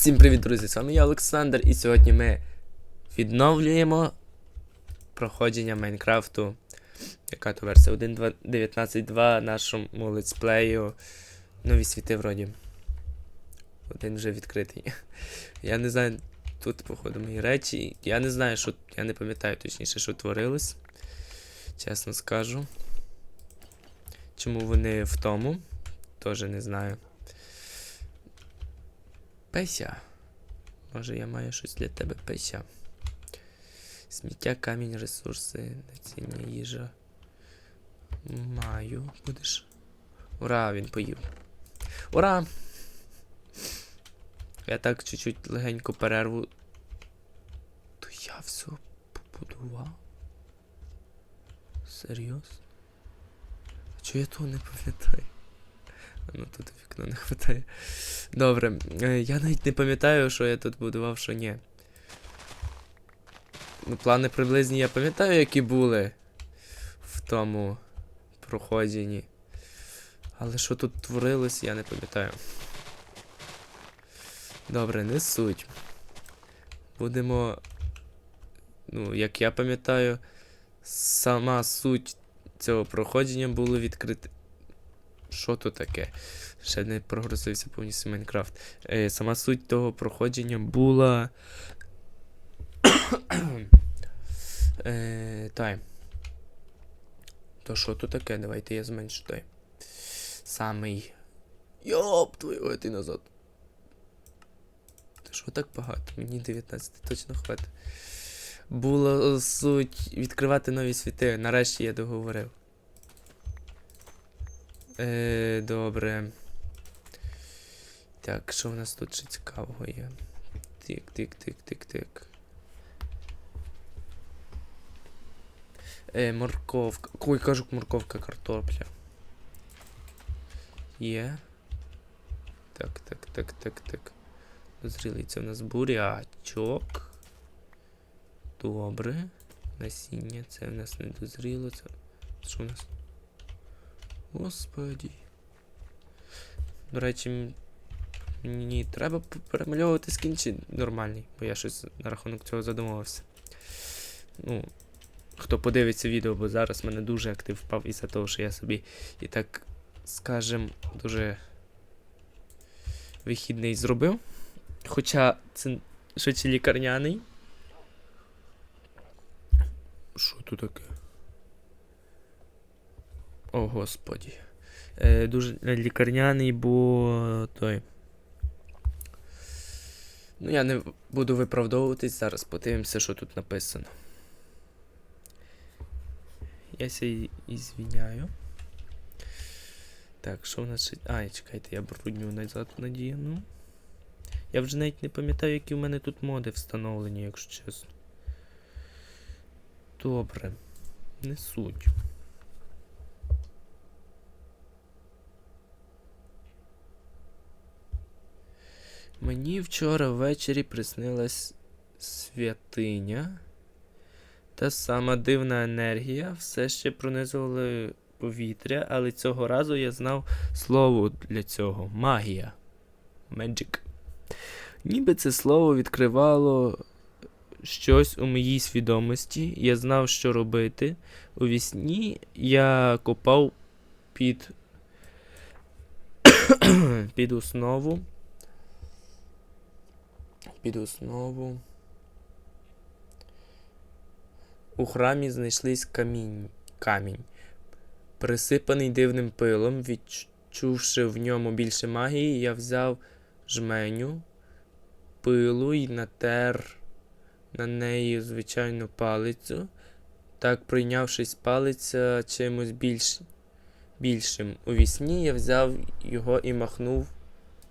Всім привіт, друзі! З вами я Олександр, і сьогодні ми відновлюємо проходження Майнкрафту. Яка то версія 1.19.2 нашому летсплею. Нові світи вроді. Один вже відкритий. Я не знаю, тут, походу, мої речі. Я не знаю, що. Я не пам'ятаю точніше, що творилось. Чесно скажу. Чому вони в тому? Теж не знаю. Песя. Може я маю щось для тебе, Песя. Сміття, камінь, ресурси, насіння, їжа. Маю. Будеш. Ура, він поїв. Ура! Я так чуть-чуть легенько перерву. То я все побудував? Серйозно? А чого я того не пам'ятаю? Ну тут вікно не хватає. Добре, е, я навіть не пам'ятаю, що я тут будував, що ні. Ну, плани приблизні я пам'ятаю, які були в тому проходженні. Але що тут творилось, я не пам'ятаю. Добре, не суть. Будемо. Ну, як я пам'ятаю, сама суть цього проходження було відкрити. Що то таке? Ще не прогрузився повністю Майнкрафт. Е, сама суть того проходження була. е, тай. То що то таке? Давайте я зменшу той. Самий. Йоп, твою, ой, ти назад. Та що так багато? Мені 19 точно хватить. Була суть відкривати нові світи. Нарешті я договорив. Е, добре. Так, що в нас тут ще цікавого є? Тик, тик, тик, тик, тик. Е, морковка. Ой, кажу, морковка, картопля. Є. Так, так, так, так, так. Дозрілий це у нас бурячок. Добре. Насіння, це в нас не дозріло. Це. Що у нас? Господі. До речі, мені треба перемальовувати скін чи нормальний, бо я щось на рахунок цього задумувався. Ну, хто подивиться відео, бо зараз в мене дуже актив впав із-за того, що я собі і так, скажем, дуже вихідний зробив. Хоча це швидше лікарняний. Що тут таке? О, господі. Е, дуже лікарняний, бо той. Ну, я не буду виправдовуватись, зараз подивимося, що тут написано. Я ся і- і звіняю. Так, що в нас. Ай, чекайте, я брудню назад надіну. Я вже навіть не пам'ятаю, які в мене тут моди встановлені, якщо чесно. Добре. Не суть. Мені вчора ввечері приснилась святиня. Та сама дивна енергія все ще пронизувала повітря, але цього разу я знав слово для цього магія. Magic. Ніби це слово відкривало щось у моїй свідомості. Я знав, що робити. У вісні я копав під, під основу. Під основу. У храмі знайшлись камінь, камінь, присипаний дивним пилом. Відчувши в ньому більше магії, я взяв жменю пилу і натер на неї звичайну палицю. Так, прийнявшись палиця чимось більш, більшим. У вісні я взяв його і махнув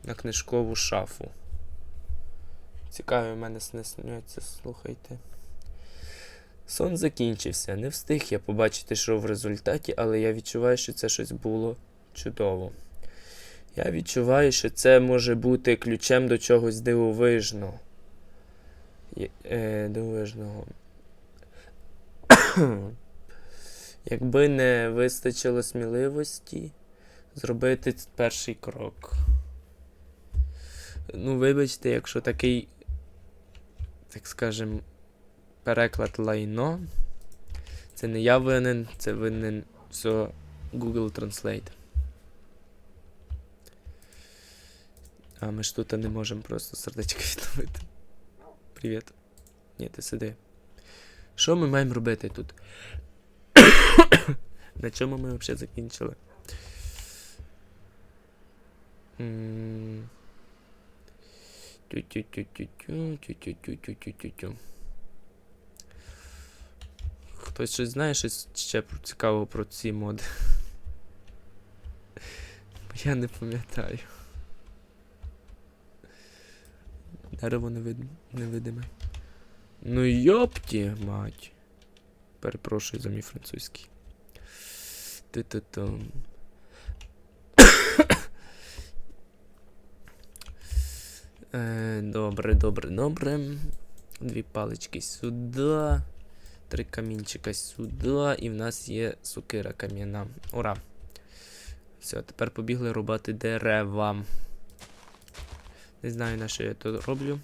на книжкову шафу. Цікаві в мене сни слухайте. Сон закінчився. Не встиг я побачити, що в результаті, але я відчуваю, що це щось було чудово. Я відчуваю, що це може бути ключем до чогось дивовижного. Є- Е, дивовижного. Якби не вистачило сміливості зробити перший крок. Ну, вибачте, якщо такий, так скажем, переклад лайно. Це не я винен, це винен все Google Translate. А ми ж тут не можемо просто сердечко відновити. Привіт. Ні, ти сиди. Що ми маємо робити тут? На чому ми взагалі закінчили? М. Тю-тю-тю-тю-тю, тю-тю-тю-тю-тю-тю-тю. Хтось щось знає щось ще цікавого про ці моди? Я не пам'ятаю. Дерево невид... невидиме. Ну йопті, мать. Перепрошую за мій французький. Ти-ти-тум. Е, добре, добре, добре. Дві палички сюди. Три камінчика сюди. І в нас є сукира кам'яна. Ура! Все, тепер побігли рубати дерева. Не знаю, на що я то роблю.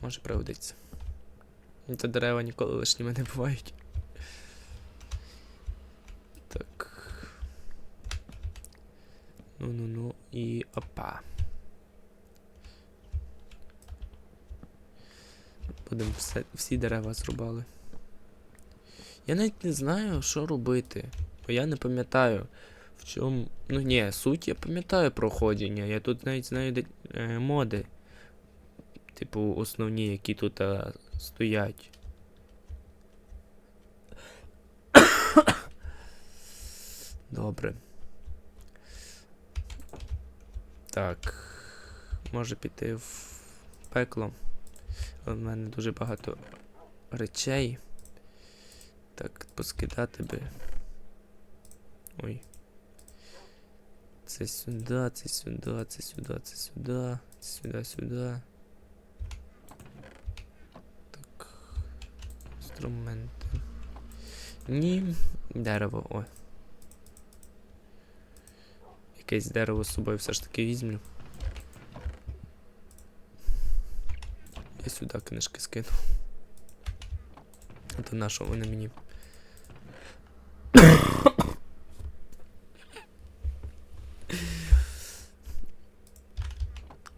Може пригодиться. І то дерева ніколи лишніми не бувають. Так. Ну-ну-ну і опа. Будемо всі дерева зрубали. Я навіть не знаю, що робити. Бо я не пам'ятаю, в чому. Ну ні, суть я пам'ятаю проходження. Я тут навіть знаю де, е, моди. Типу, основні, які тут е, стоять. Добре. Так. Може піти в пекло. У мене дуже багато речей. Так, поскидати би. Ой. Це сюди, це сюди, це сюди, це сюди, це сюди, сюди. Так. Інструменти. Ні. Дерево, ой. Якесь дерево з собою все ж таки візьму. Я сюди книжки скину. А то на що вони мені?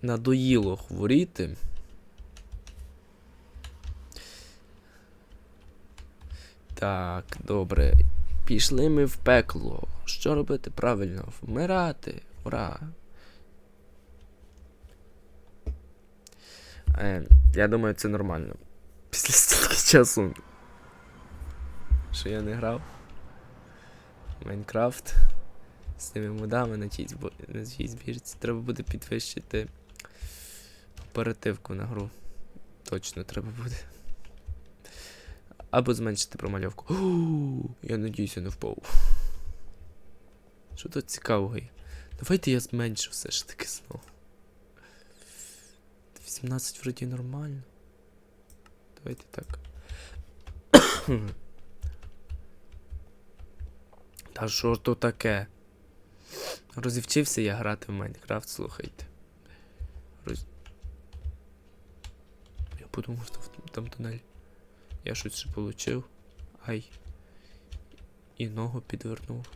Надоїло хворіти. Так, добре. Пішли ми в пекло. Що робити правильно? Вмирати. Ура. Е, я думаю, це нормально. Після стільки часу. Що я не грав. Майнкрафт. З тими модами на цій, збо- на цій збірці. Треба буде підвищити оперативку на гру. Точно треба буде. Або зменшити промальовку. О, я надіюся, не впав. Що тут цікавого є? Давайте я зменшу все ж таки знову. 18 вроді нормально. Давайте так. Та що ж то таке? Розівчився я грати в Майнкрафт, слухайте. Роз... Я подумав, що там тунель. Я щось ще получив. Ай. І ногу підвернув.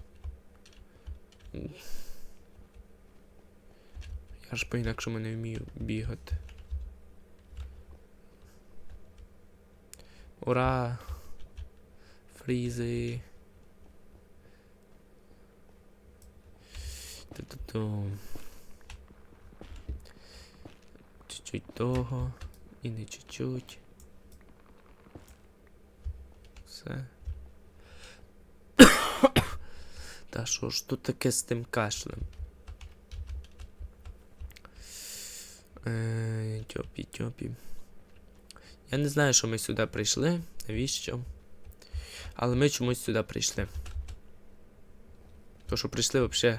Я ж по-інакшому не вмію бігати. Ура! Фрізи. Ту-ту-ту. Чуть-чуть того. І не чуть-чуть. Все. Та що ж тут таке з тим кашлем? Тьопі, тьопі. Я не знаю, що ми сюди прийшли. Навіщо? Але ми чомусь сюди прийшли. То, що прийшли взагалі.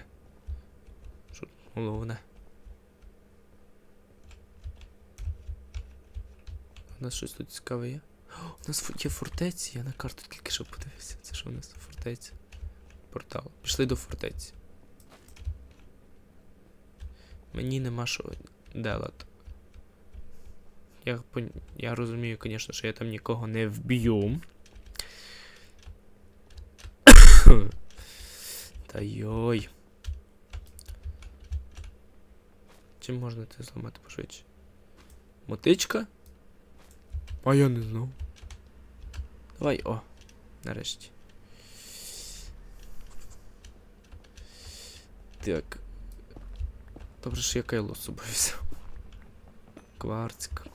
Що головне. У нас щось тут цікаве є. О, у нас є фортеці, я на карту тільки що подивився. Це що у нас фортеця? Портал. Пішли до фортеці. Мені нема що делати. Я, я розумію, звісно, що я там нікого не вб'ю. Та йой. Чим можна це зламати пошвидше? Мотичка? А я не знав. Давай, о, нарешті. Так. Добре, що я кайло з собою взяв. Кварцик.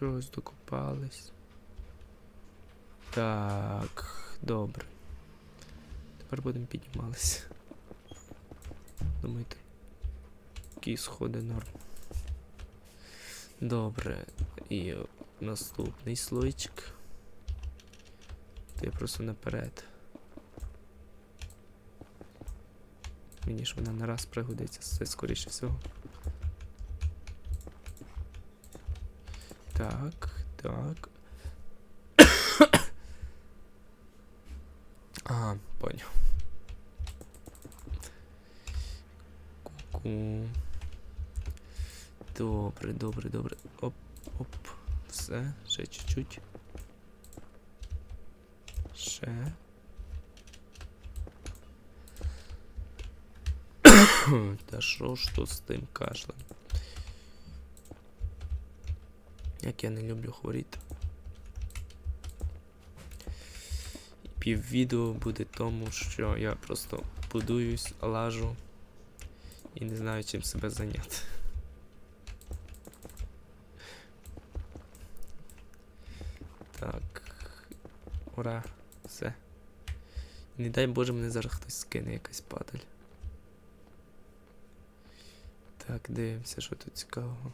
чогось докопались. Так, добре. Тепер будемо підніматися. Думаєте, які сходи норм. Добре. І наступний слойчик. Я просто наперед. Мені ж вона не раз пригодиться, це скоріше всього. Так, так. Ага, поняв. Ку-ку. Добре, добре, добре. Оп, оп. Все, ще чуть-чуть. Ще. Та що ж тут з тим кашлем? Як я не люблю хворіти. Пів відео буде тому, що я просто будуюсь, лажу і не знаю чим себе зайняти. Так. Ура, все. Не дай Боже, мене зараз хтось скине якась падаль. Так, дивимося, що тут цікавого.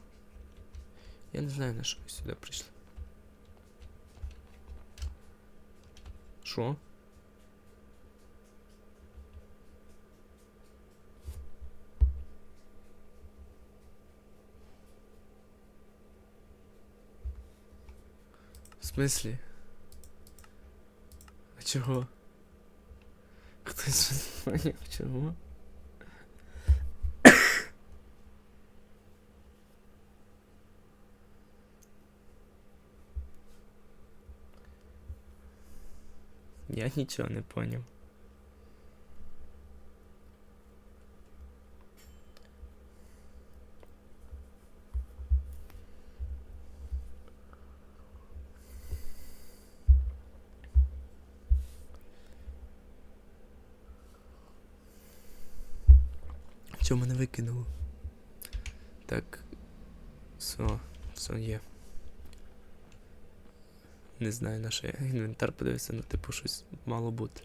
Я не знаю, на що ви сюди прийшли. Що? В смислі? А чого? Хтось не поняв, чого? Я нічого не поняв. Чого мене викинуло? Так. Все, все є. Не знаю на що я інвентар подивився, ну типу щось мало бути.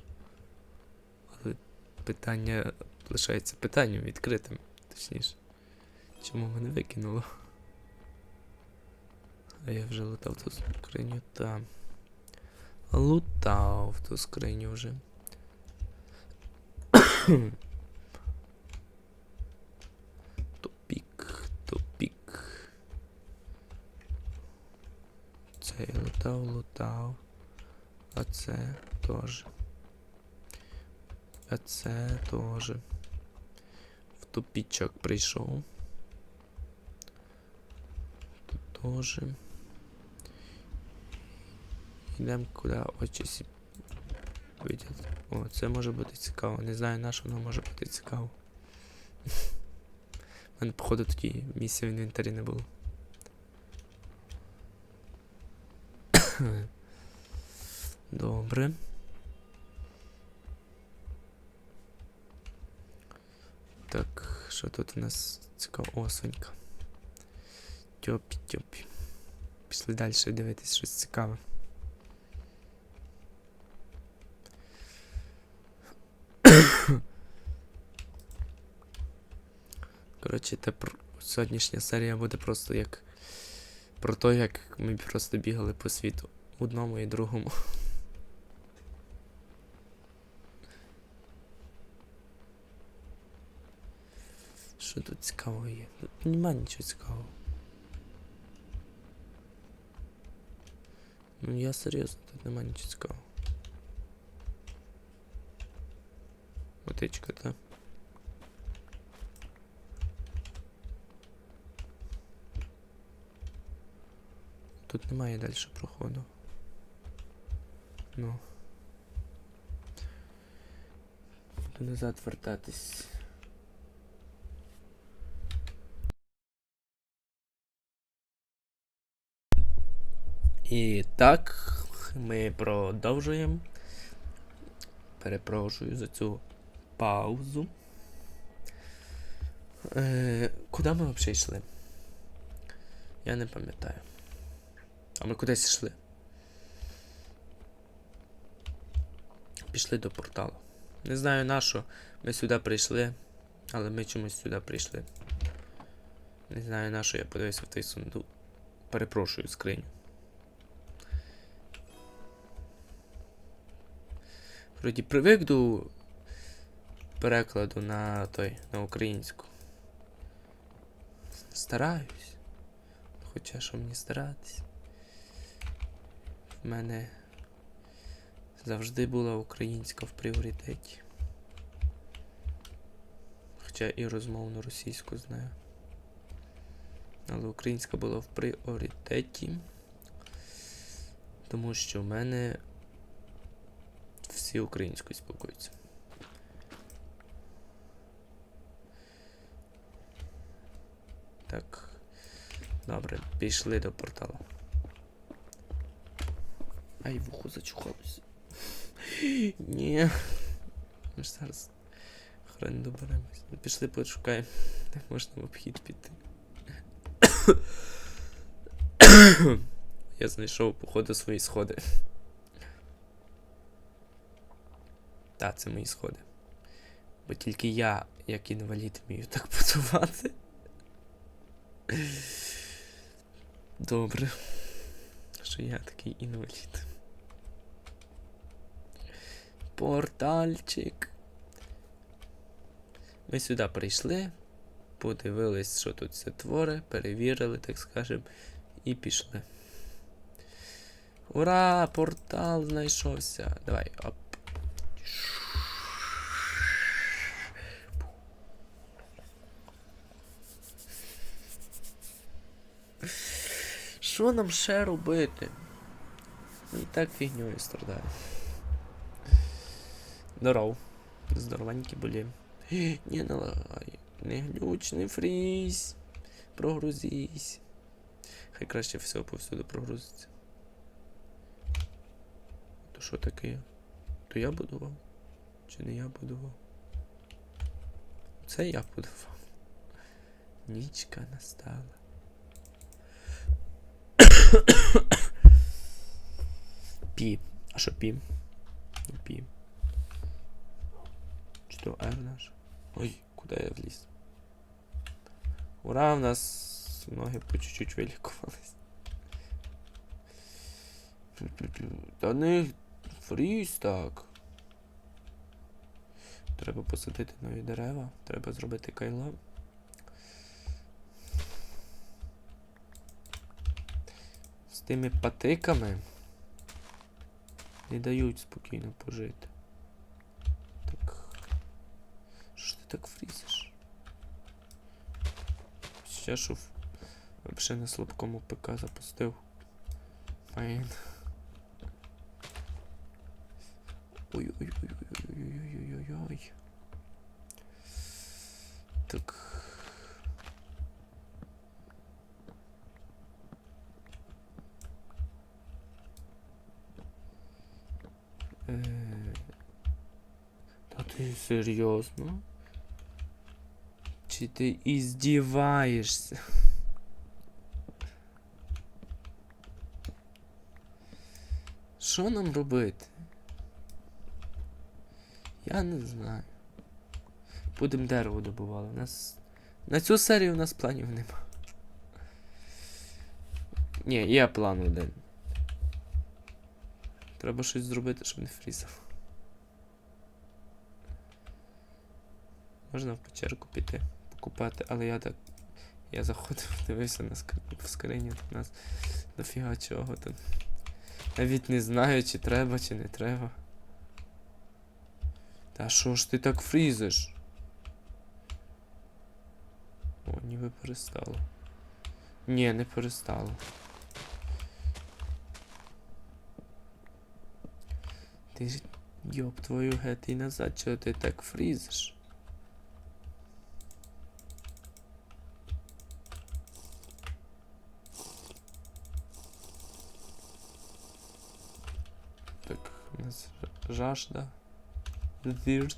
Але питання лишається питанням відкритим, точніше. Чому мене викинуло? А я вже лутав ту скриню там. Лутав ту скриню вже. Це я лутав, лутав. А це теж. А це теж. В тупічок прийшов. Тут теж. Йдемо куди очі видять. О, це може бути цікаво. Не знаю на що воно може бути цікаво. У мене, походу, тоді місця в інвентарі не було. Добре. Так, що тут у нас цікаво? О, сонька. Тьопі, тьопі. Пішли далі дивитись щось цікаве. Коротше, те про... сьогоднішня серія буде просто як про те, як ми просто бігали по світу. Одному і другому. Що тут цікавого є? Тут нема нічого цікавого. Ну я серйозно, тут нема нічого цікавого. Водичка, та. Тут немає далі проходу. Ну. Буду назад вертатись. І так, ми продовжуємо. Перепрошую за цю паузу. Е, куди ми взагалі йшли? Я не пам'ятаю. А ми кудись йшли. Пішли до порталу. Не знаю на що ми сюди прийшли, але ми чомусь сюди прийшли. Не знаю на що я подивився в той сундук. Перепрошую, скриню. Вроді привик до перекладу на той, на українську. Стараюсь. Хоча що мені старатись. В мене завжди була українська в пріоритеті. Хоча і розмовну російську знаю. Але українська була в пріоритеті. Тому що в мене всі українською спілкуються. Так. Добре, пішли до порталу. Ай, вухо зачухалося. Ні. Ми ж зараз хрен доберемось. Ну, Пішли пошукаємо, де можна в обхід піти. Я знайшов, походу, свої сходи. Так, це мої сходи. Бо тільки я, як інвалід, вмію так будувати. Добре. Що я такий інвалід. Портальчик. Ми сюди прийшли, подивились, що тут все твори, перевірили, так скажем, і пішли. Ура! Портал знайшовся. Давай, оп. Що нам ще робити? Ну, І так фігньою страдаю. Здоров. Здорованькі були. Не лагай. Не глюч, не фрізь. Прогрузись. Хай краще все повсюди прогрузиться. То що таке? То я будував? Чи не я будував? Це я будував. Нічка настала. Пі. А що пі? Пі. Чи то R наш? Ой, куди я вліз? Ура, в нас ноги по чуть-чуть вилікувались. Та не фріз так. Треба посадити нові дерева, треба зробити кайло. З тими патиками не дають спокійно пожити. Так. Що ж ти так фрізиш? Ще в- взагалі на слабкому ПК запустив. Файн. Ой-ой-ой-ой-ой-ой-ой-ой-ой. Так. Та ти серйозно? Чи ти іздіваєшся? Що нам робити? Я не знаю. Будемо дерево добували. У нас... На цю серію у нас планів нема. Ні, є план один. Треба щось зробити, щоб не фрізав. Можна в печерку піти покупати, але я так. Я заходив, дивився на скр... в скрині, тут нас дофіга чого тут. Навіть не знаю, чи треба, чи не треба. Та що ж ти так фрізиш? О, ніби перестало. Ні, не перестало. Ти ж йоб твою геть і назад, чого ти так фрізиш? Жажда. Дирт.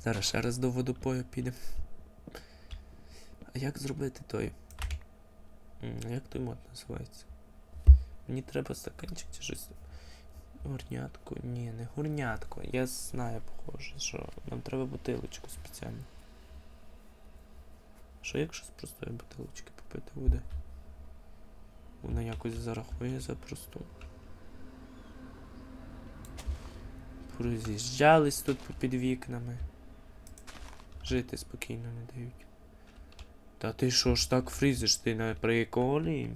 Зараз ще раз до водопою підемо. А як зробити той? Як той мод називається? Мені треба стаканчик чи щось. Горнятку? Ні, не горнятку. Я знаю, похоже, що нам треба бутилочку спеціально. Що якщо з простої бутилочки попити буде? Вона якось зарахує за просту. Роз'їжджались тут попід вікнами. Жити спокійно не дають. Та ти що ж так фрізиш? Ти на приколі?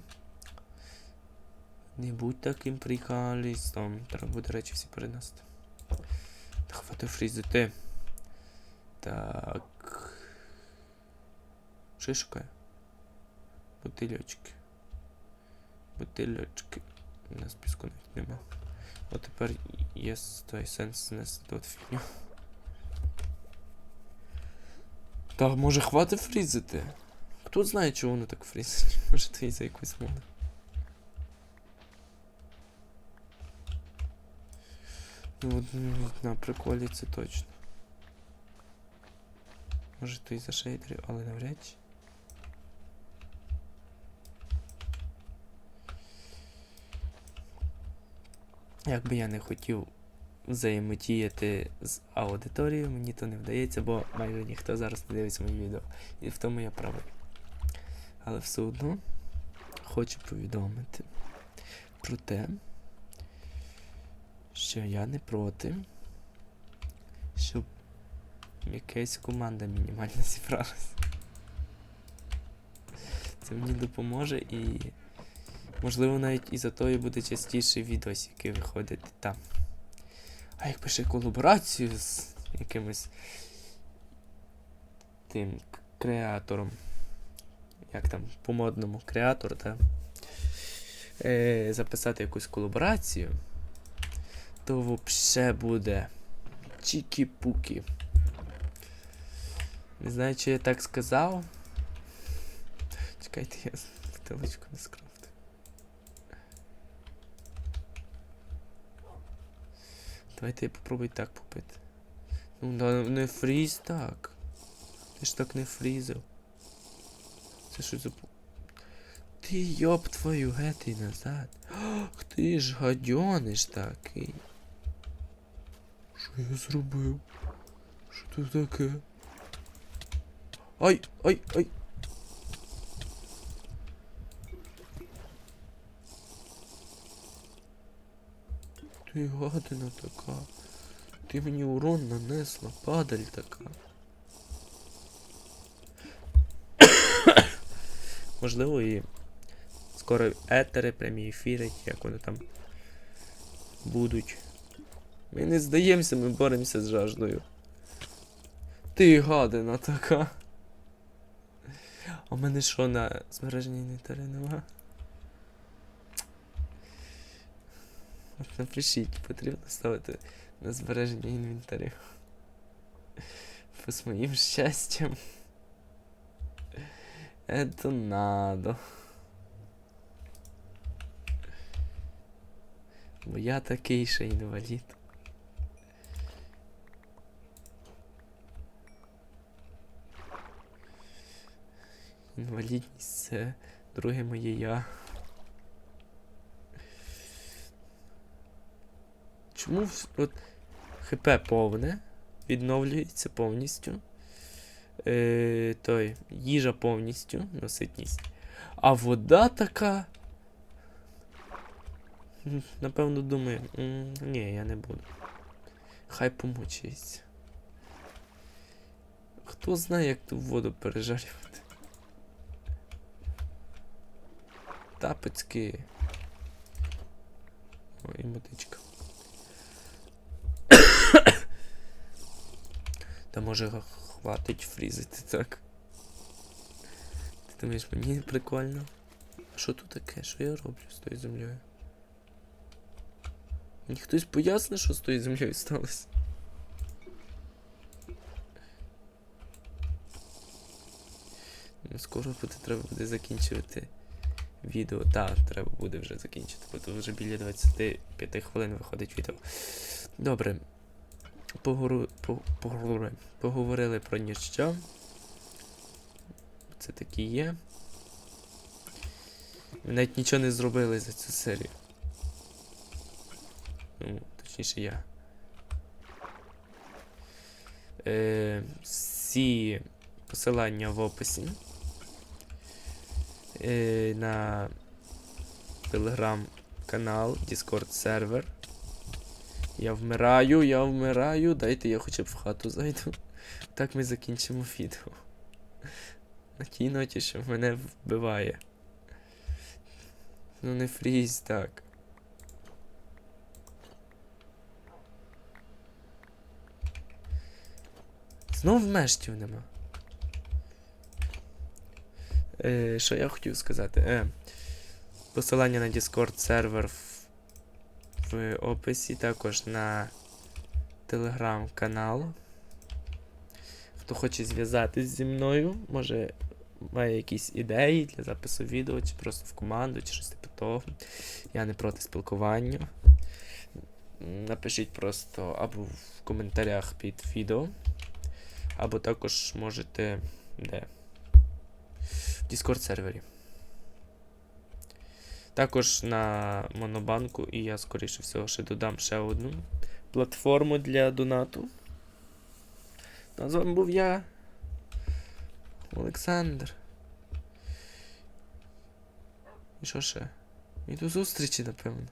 Не будь таким приколістом. Треба буде речі всі перенести. Та хвати фрізити. Так. Шукаю? Бутильочки. Бутильочки. У нас піску навіть нема. От тепер є той сенс знести тут фігню. Та може хватить фрізити? Хто знає, чого воно так фрізить? Може твій за якусь моду. Ну, ну, на приколі це точно. Може то і за шейдерів, але навряд чи. Як би я не хотів взаємотіяти з аудиторією, мені то не вдається, бо майже ніхто зараз не дивиться мої відео. І в тому я правий. Але все одно хочу повідомити про те, що я не проти, щоб якась команда мінімально зібралась. Це мені допоможе і можливо навіть із-за того і буде частіше відосики виходити там. А якби ще колаборацію з якимось тим креатором. Як там, по-модному, креатор, так? Е, записати якусь колаборацію, то взагалі буде чікі-пукі. Не знаю, чи я так сказав. Чекайте, я бутилочку не скрафтив. Давайте я попробую так попити. Ну, да, не фріз так. Ти ж так не фрізив. Це що за... Ти йоб твою гети назад. Ах ти ж гадьониш такий. Що я зробив? Що це таке? Ай, ай, ай. Ти гадина така. Ти мені урон нанесла, падаль така. Можливо, і скоро етери, прямі ефіри, як вони там будуть. Ми не здаємося, ми боремося з жаждою. Ти гадина така. А мене що на збереженні інвентаря нема? Напишіть, потрібно ставити на збереження інвентарю. По з моїм щастям. Это надо. Бо я такий ще інвалід. Інвалідність це друге моє я. Чому от ХП повне, відновлюється повністю. Е, той, їжа повністю, наситність. А вода така. Напевно, думаю, ні, я не буду. Хай помучається. Хто знає, як ту воду пережарювати? Тапочки. Ой, мотичка. Та може хватить фрізити так. Ти думаєш, мені прикольно? А що тут таке? Що я роблю з тою землею? Мені хтось пояснить, що з тою землею сталося? Скоро буде, треба буде закінчувати відео. Так, треба буде вже закінчити, бо то вже біля 25 хвилин виходить відео. Добре. Погору... по- Поговорили. Поговорили про ніщо. Це такі є. Ми навіть нічого не зробили за цю серію. Ну, точніше я. Е, всі посилання в описі. Е, на телеграм-канал, Discord сервер. Я вмираю, я вмираю. Дайте я хоча б в хату зайду. Так ми закінчимо відео. На тій ноті, що мене вбиває. Ну не фрізь так. Знов мештів нема. Е, що я хотів сказати? Е, посилання на Discord сервер в, описі, також на телеграм-канал. Хто хоче зв'язатись зі мною, може має якісь ідеї для запису відео, чи просто в команду, чи щось типу того. Я не проти спілкування. Напишіть просто або в коментарях під відео, або також можете. Де? В Discord сервері. Також на Монобанку, і я, скоріше всього, ще додам ще одну платформу для донату. Ну, з вами був я, Олександр. І що ще? І до зустрічі, напевно.